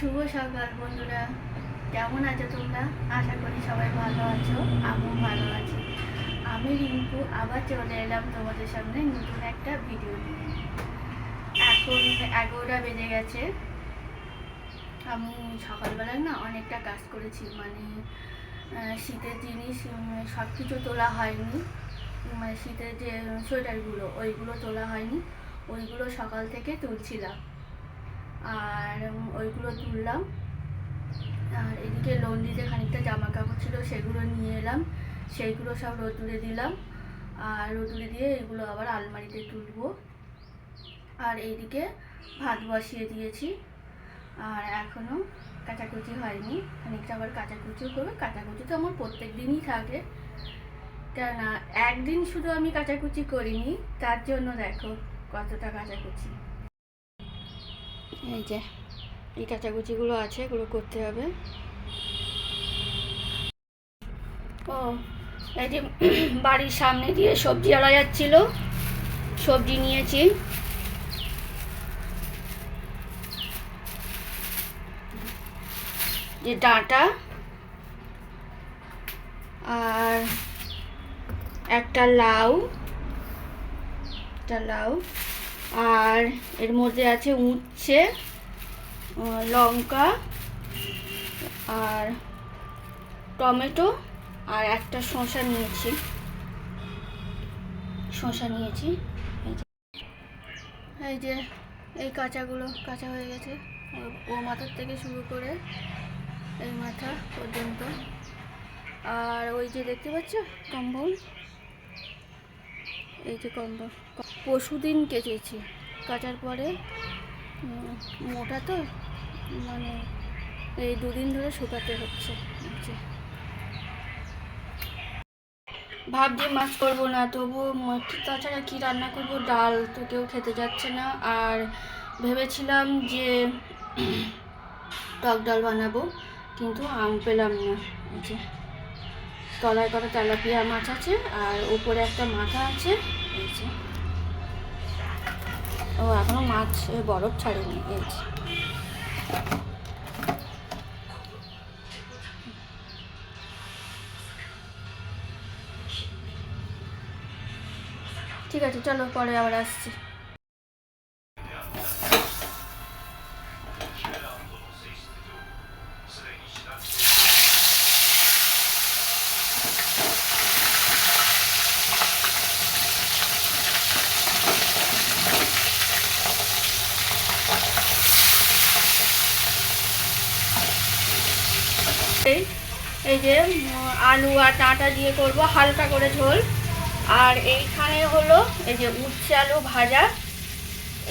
শুভ সকাল বন্ধুরা। কেমন আছো তোমরা? আশা করি সবাই ভালো আছো, আমিও ভালো আছি। আমি রিঙ্কু, আবার চলে এলাম তোমাদের সামনে নতুন একটা ভিডিও নিয়ে। এখন এগারোটা বেজে গেছে। আমি সকালবেলায় না অনেকটা কাজ করেছি মানে শীতের জিনিস সব কিছু তোলা হয়নি। মানে শীতের যে সোয়েটারগুলো, ওইগুলো তোলা হয়নি। ওইগুলো সকাল থেকে তুলছিলাম। আর ওইগুলো তুললাম। আর এদিকে লন্ডিতে খানিকটা জামা কাপড় ছিল, সেগুলো নিয়ে এলাম। সেইগুলো সব রোদ্দুরে দিলাম। আর রোদ্দুরে দিয়ে এগুলো আবার আলমারিতে তুলবো। আর এইদিকে ভাত বসিয়ে দিয়েছি। আর এখনও কাচাকুচি হয়নি। খানিকটা আবার কাচাকুচিও করবে। কাচাকুচি তো আমার প্রত্যেক দিনই থাকে। কেননা, একদিন শুধু আমি কাচাকুচি করিনি। তার জন্য দেখো কতটা কাচাকুচি। এই যে, এই কাচাকুচিগুলো আছে, এগুলো করতে হবে। ও, এই যে বাড়ির সামনে দিয়ে সবজি আলা যাচ্ছিল। সবজি নিয়েছি। যে ডাঁটা আর একটা লাউ একটা লাউ। আর এর মধ্যে আছে উচ্ছে লঙ্কা আর টমেটো আর একটা শসা নিয়েছি। শসা নিয়েছি। এই যে, এই কাঁচাগুলো কাঁচা হয়ে গেছে। ও- মাথার থেকে শুরু করে এই মাথা পর্যন্ত। আর ওই যে দেখতে পাচ্ছ, কম্বল? এই যে কম্বল পশুদিন কেচেছি। কাচার পরে মোটা তো মানে এই দুদিন ধরে শুকাতে হচ্ছে। এই যে। ভাবছি মাছ করব না, তবু তাছাড়া কি রান্না করব? ডাল তো কেউ খেতে যাচ্ছে না। আর ভেবেছিলাম যে টক ডাল বানাবো, কিন্তু আম পেলাম না। তলায় কটা তেলাপিয়া মাছ আছে, আর উপরে একটা মাথা আছে। ও, এখনও মাছ বরফ ছাড়েনি ঠিক আছে, চলো পরে আবার আসছি এই এই যে আলু আর ডাঁটা দিয়ে করব, হালকা করে ঝোল। আর এইখানে হলো এই যে উচ্ছে আলু ভাজা।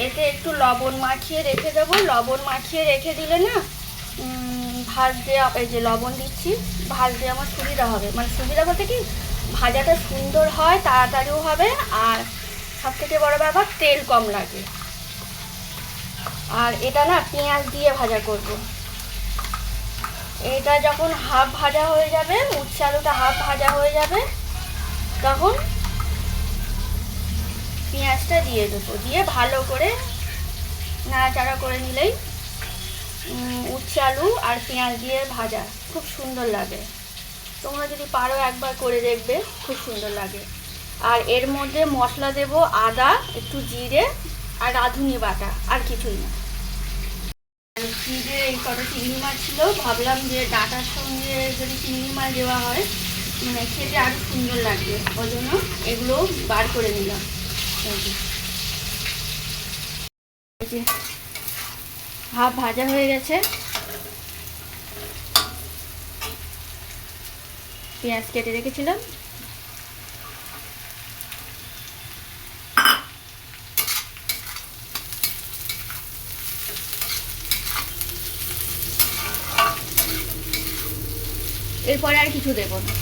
এতে একটু লবণ মাখিয়ে রেখে দেবো। লবণ মাখিয়ে রেখে দিলে না ভাজতে এই যে লবণ দিচ্ছি, ভাজতে আমার সুবিধা হবে। মানে সুবিধা বলতে কি, ভাজাটা সুন্দর হয়, তাড়াতাড়িও হবে, আর সব থেকে বড়ো ব্যাপার, তেল কম লাগে। আর এটা না পেঁয়াজ দিয়ে ভাজা করব। এটা যখন হাফ ভাজা হয়ে যাবে, উচ্ছে আলুটা হাফ ভাজা হয়ে যাবে, তখন পেঁয়াজটা দিয়ে দেবো। দিয়ে ভালো করে নাড়াচাড়া করে নিলেই উচ্ছে আলু আর পেঁয়াজ দিয়ে ভাজা খুব সুন্দর লাগে। তোমরা যদি পারো একবার করে দেখবে, খুব সুন্দর লাগে। আর এর মধ্যে মশলা দেব আদা, একটু জিরে আর রাঁধুনি বাটা, আর কিছুই না। ফ্রিজে এই কটা চিংড়ি মাছ ছিল, ভাবলাম যে ডাঁটার সঙ্গে যদি চিংড়ি মাছ দেওয়া হয় মানে খেতে আরও সুন্দর লাগবে। ওই জন্য এগুলো বার করে নিলাম। হাফ ভাজা হয়ে গেছে। পেঁয়াজ কেটে রেখেছিলাম। এরপরে আর কিছু দেবো না।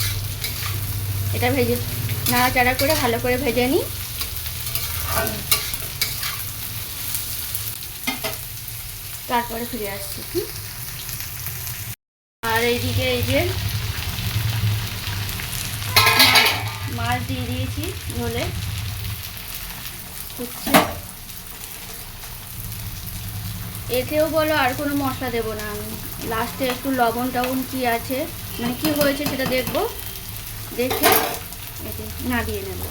এটা ভেজে নাড়াচাড়া করে ভালো করে ভেজে নিই। তারপরে ফিরে আসছি? আর এইদিকে এই যে মাছ- দিয়ে দিয়েছি ঝোলে। এতেও বলো আর কোনো মশলা দেবো না আমি। লাস্টে একটু লবণ টবণ কী আছে? মানে কী হয়েছে সেটা দেখব। দেখে এতে নাড়িয়ে নেব।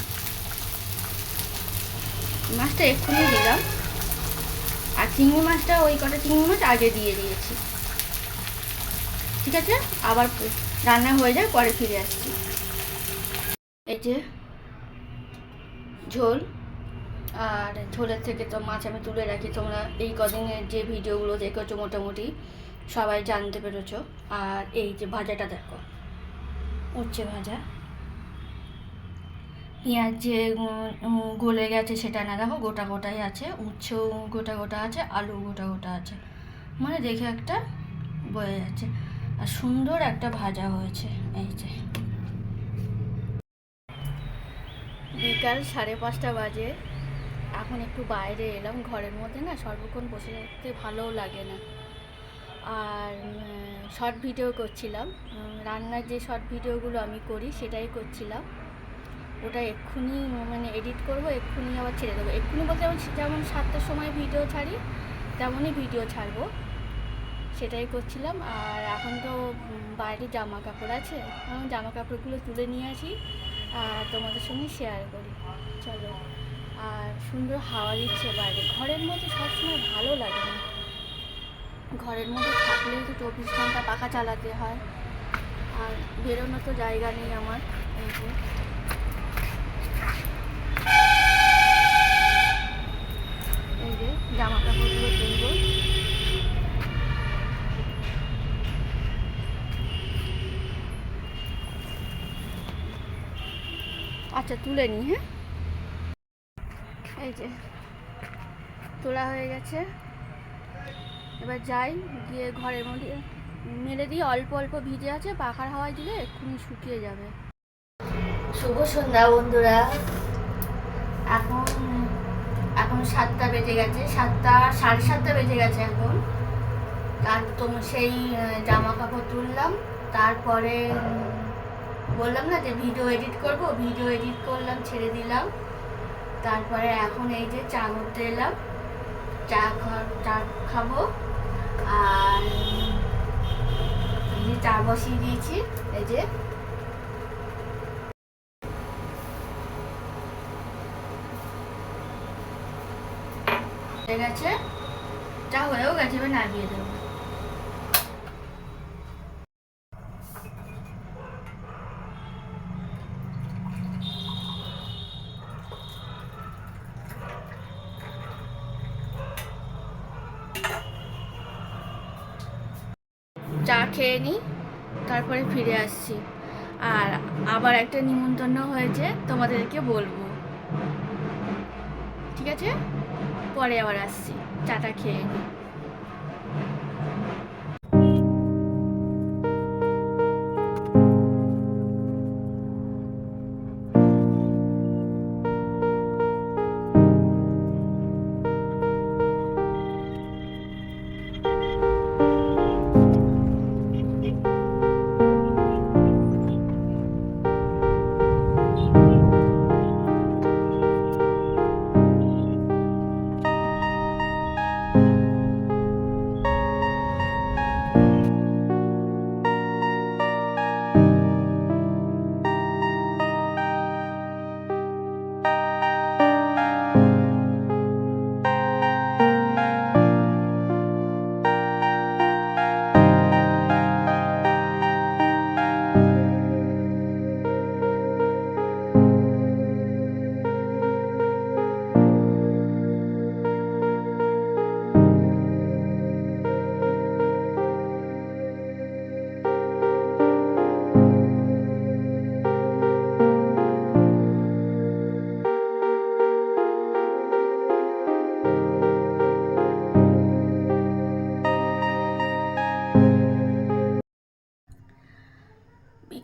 মাছটা এক্ষুনি দিলাম। আর চিংড়ি মাছটা ওই কটা চিংড়ি মাছ আগে দিয়ে দিয়েছি। ঠিক আছে? আবার রান্না হয়ে যায় পরে ফিরে আসছি। এই যে ঝোল। আর ঝোলের থেকে তো মাছ আমি তুলে রাখি। তোমরা এই কদিনের যে ভিডিওগুলো দেখেছ মোটামুটি সবাই জানতে পেরেছ। আর এই যে ভাজাটা দেখো। উচ্ছে ভাজা। পেঁয়াজ যে গলে গেছে সেটা না, দেখো গোটা গোটাই আছে। উচ্ছেও গোটা গোটা আছে আলু গোটা গোটা আছে। মানে দেখে একটা বয়ে যাচ্ছে। আর সুন্দর একটা ভাজা হয়েছে, এই যে। বিকাল সাড়ে পাঁচটা বাজে। এখন একটু বাইরে এলাম, ঘরের মধ্যে না সর্বক্ষণ বসে থাকতে ভালোও লাগে না। আর শর্ট ভিডিও করছিলাম। রান্নার যে শর্ট ভিডিওগুলো আমি করি, সেটাই করছিলাম। ওটা এক্ষুনি মানে এডিট করব, এক্ষুনি আবার ছেড়ে দেবো। এক্ষুনি বলতে যেমন যেমন সাতটার সময় ভিডিও ছাড়ি, তেমনই ভিডিও ছাড়বো। সেটাই করছিলাম। আর এখন তো বাইরে জামা কাপড় আছে। এখন জামা কাপড়গুলো তুলে নিয়ে আসি, আর তোমাদের সঙ্গে শেয়ার করি। চলো। আর সুন্দর হাওয়া দিচ্ছে বাইরে। ঘরের মধ্যে সবসময় ভালো লাগে না। ঘরের মধ্যে থাকলেই তো চব্বিশ ঘণ্টা পাখা চালাতে হয়। আর বেরোনো তো জায়গা নেই আমার, এই যে। এই যে জামা কাপড়গুলো তুলবো আচ্ছা তুলে নিই হ্যাঁ? এই যে, তোলা হয়ে গেছে। এবার যাই, গিয়ে ঘরের মধ্যে মেলে দিয়ে অল্প অল্প ভিজে আছে, পাখার হাওয়ায় দিলে এক্ষুনি শুকিয়ে যাবে। শুভ সন্ধ্যা বন্ধুরা। এখন এখন সাতটা বেজে গেছে, সাতটা, সাড়ে সাতটা বেজে গেছে এখন। তার তো সেই জামা কাপড় তুললাম, তারপরে বললাম না যে ভিডিও এডিট করব ভিডিও এডিট করলাম, ছেড়ে দিলাম। তারপরে এখন এই যে চা করতে এলাম, চা খা- চা খাব আর এই যে চা বসিয়ে দিয়েছি এই যে। গেছে। চা হয়েও গেছে এবার নামিয়ে দেবো। চা খেয়ে নিই তারপরে ফিরে আসছি। আর আবার একটা নিমন্ত্রণ হয়েছে, তোমাদেরকে বলব। ঠিক আছে? পরে আবার আসছি। চাটা খেয়ে নিই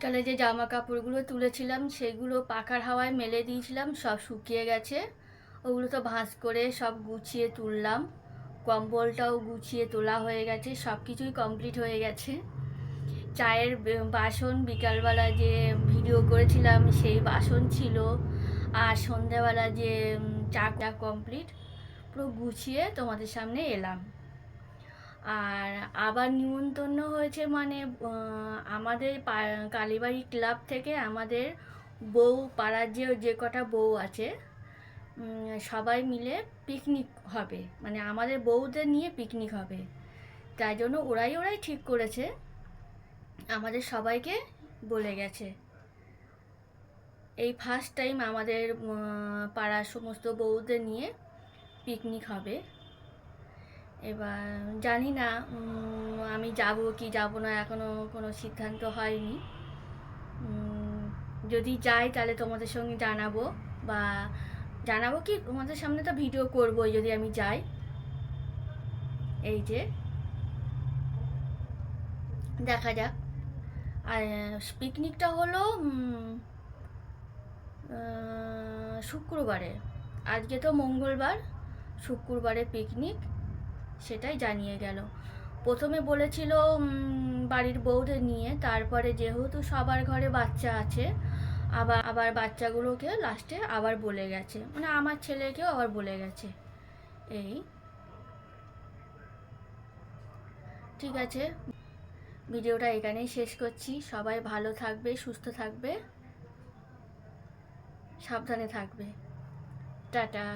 বিকালে যে জামা কাপড়গুলো তুলেছিলাম সেগুলো পাখার হাওয়ায় মেলে দিয়েছিলাম সব শুকিয়ে গেছে। ওগুলো তো ভাঁজ করে সব গুছিয়ে তুললাম। কম্বলটাও গুছিয়ে তোলা হয়ে গেছে সব কিছুই কমপ্লিট হয়ে গেছে। চায়ের বাসন বিকালবেলা যে ভিডিও করেছিলাম সেই বাসন ছিল। আর সন্ধ্যাবেলা যে উম, চা চা কমপ্লিট পুরো গুছিয়ে তোমাদের সামনে এলাম। আর আবার নিমন্ত্রণ হয়েছে মানে আমাদের কালীবাড়ি ক্লাব থেকে আমাদের বউ পাড়ার যে যে কটা বউ আছে সবাই মিলে পিকনিক হবে। মানে আমাদের বউদের নিয়ে পিকনিক হবে। তাই জন্য ওরাই ওরাই ঠিক করেছে। আমাদের সবাইকে বলে গেছে। এই ফার্স্ট টাইম আমাদের পাড়ার সমস্ত বউদের নিয়ে পিকনিক হবে। এবার জানি না আমি যাব কি যাব না এখনও কোনো সিদ্ধান্ত হয়নি। যদি যাই তাহলে তোমাদের সঙ্গে জানাব বা জানাব কি, তোমাদের সামনে তো ভিডিও করবোই যদি আমি যাই। এই যে, দেখা যাক। আর, পিকনিকটা হলো শুক্রবারে। আজকে তো মঙ্গলবার, শুক্রবারে পিকনিক। সেটাই জানিয়ে গেল। প্রথমে বলেছিল বাড়ির বউদের নিয়ে, তারপরে যেহেতু সবার ঘরে বাচ্চা আছে, আবার আবার বাচ্চাগুলোকে লাস্টে আবার বলে গেছে। মানে আমার ছেলেকেও আবার বলে গেছে। এই। ঠিক আছে। ভিডিওটা এখানেই শেষ করছি। সবাই ভালো থাকবে, সুস্থ থাকবে, সাবধানে থাকবে। টাটা।